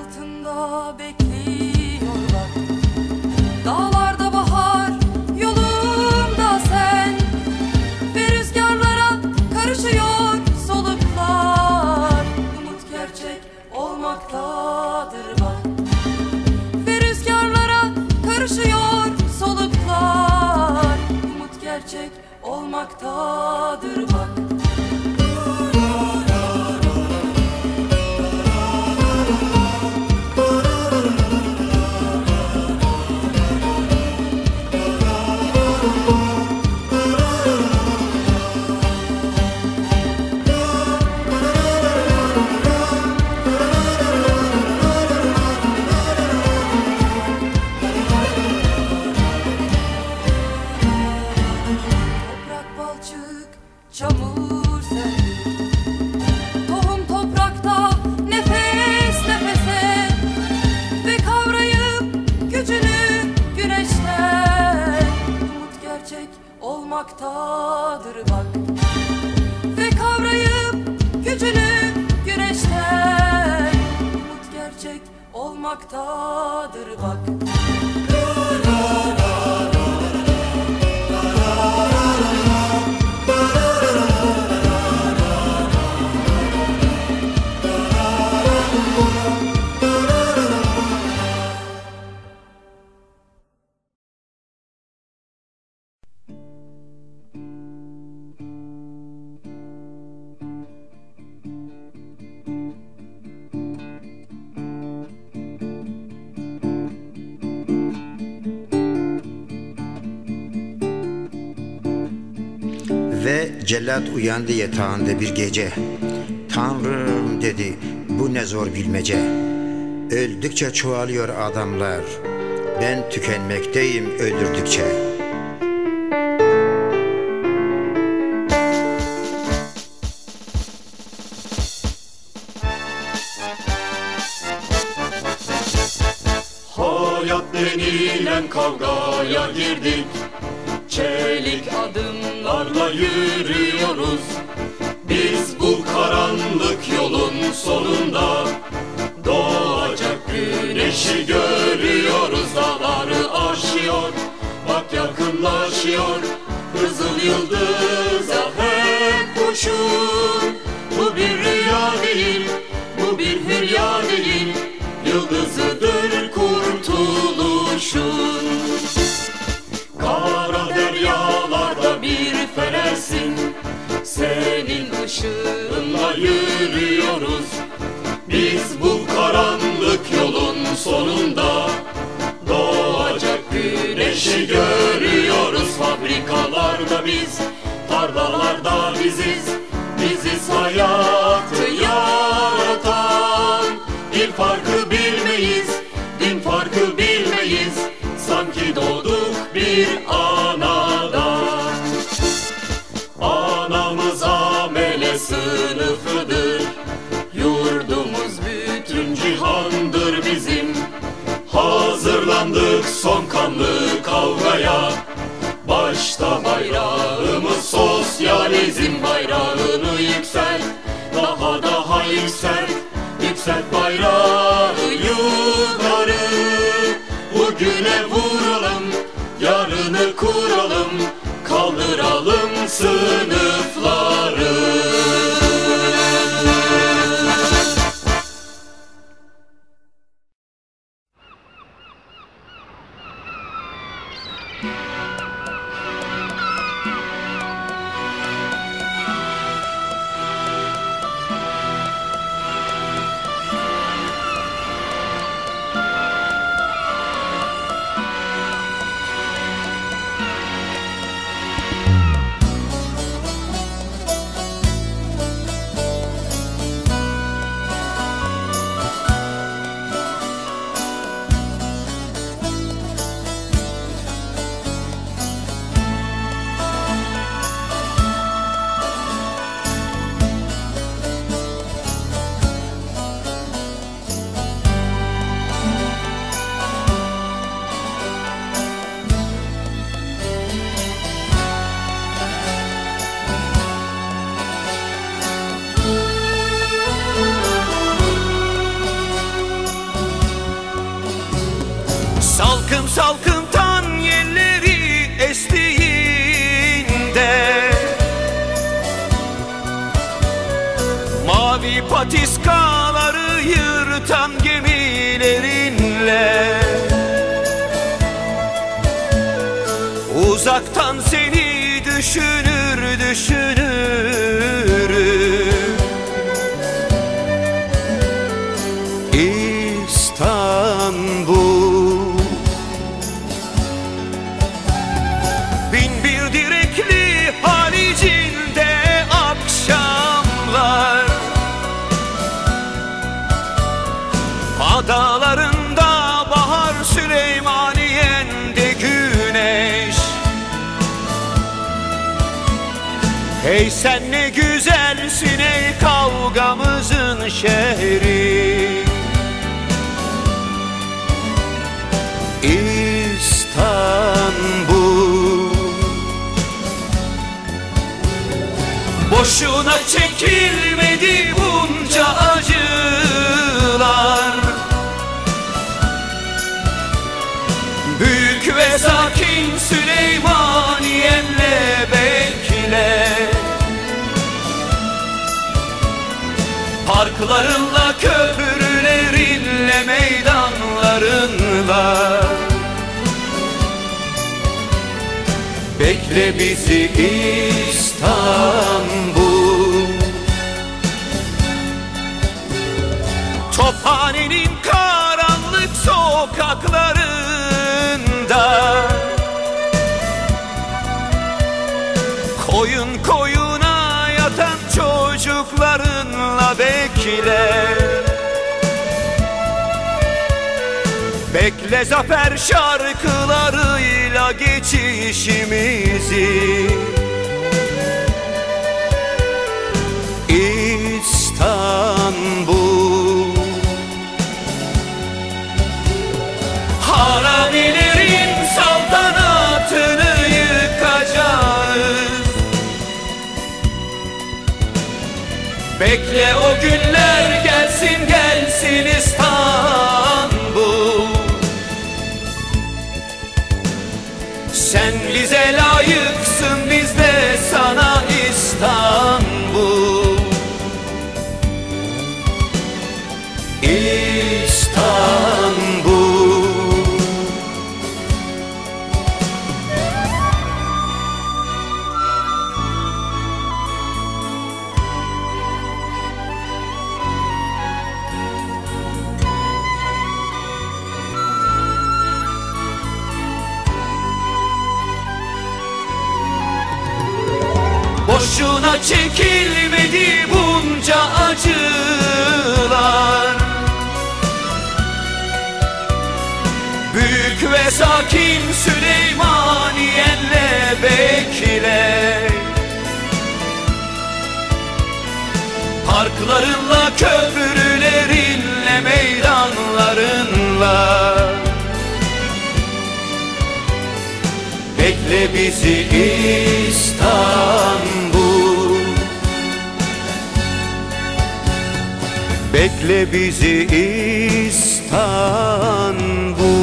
altında bekliyorlar. Dağlarda bahar yolumda sen Ve rüzgarlara karışıyor soluklar. Umut gerçek olmaktadır bak. Ve rüzgarlara karışıyor soluklar. Umut gerçek olmaktadır bak. Olmaktadır bak Ve cellat uyandı yatağında bir gece. Tanrım dedi bu ne zor bilmece. Öldükçe çoğalıyor adamlar. Ben tükenmekteyim öldürdükçe. Hayat denilen kavgaya girdik Çelik adımlarla yürüyoruz. Biz bu karanlık yolun sonunda Doğacak güneşi görüyoruz. Dağları aşıyor Bak yakınlaşıyor. Kızıl yıldıza hep koşun Bu bir rüya değil Bu bir hülya değil. Yıldızıdır Senin ışığınla yürüyoruz. Biz bu karanlık yolun sonunda Doğacak güneşi görüyoruz. Fabrikalarda biz, tarlalarda Biziz sınıfıdır. Yurdumuz bütün cihandır bizim. Hazırlandık son kanlı kavgaya. Başta bayrağımız sosyalizm bayrağını yükselt. Daha daha yükselt Yükselt bayrağı yukarı. Bugüne vuralım Yarını kuralım Kaldıralım sınıfları Salkım salkım tan yelleri estiğinde. Mavi patiskaları yırtan gemilerinle. Uzaktan seni düşünür Hey sen ne güzelsin ey kavgamızın şehri. İstanbul. Boşuna çekilmedi bunca acılar. Büyük ve sakin Süleymaniye'nle Parklarınla, köprülerinle, meydanlarınla Bekle bizi İstanbul. Tophanenin karanlık sokaklarında. Koyun koyuna Bekle zafer şarkılarıyla geçişimizi. İstanbul. Haramilerin saltanatını yıkacağız. Bekle o günler Boşuna çekilmedi bunca acılar Ve sakin Süleymaniye'nle bekle. Parklarınla, köprülerinle, meydanlarınla. Bekle bizi İstanbul. Bekle bizi İstanbul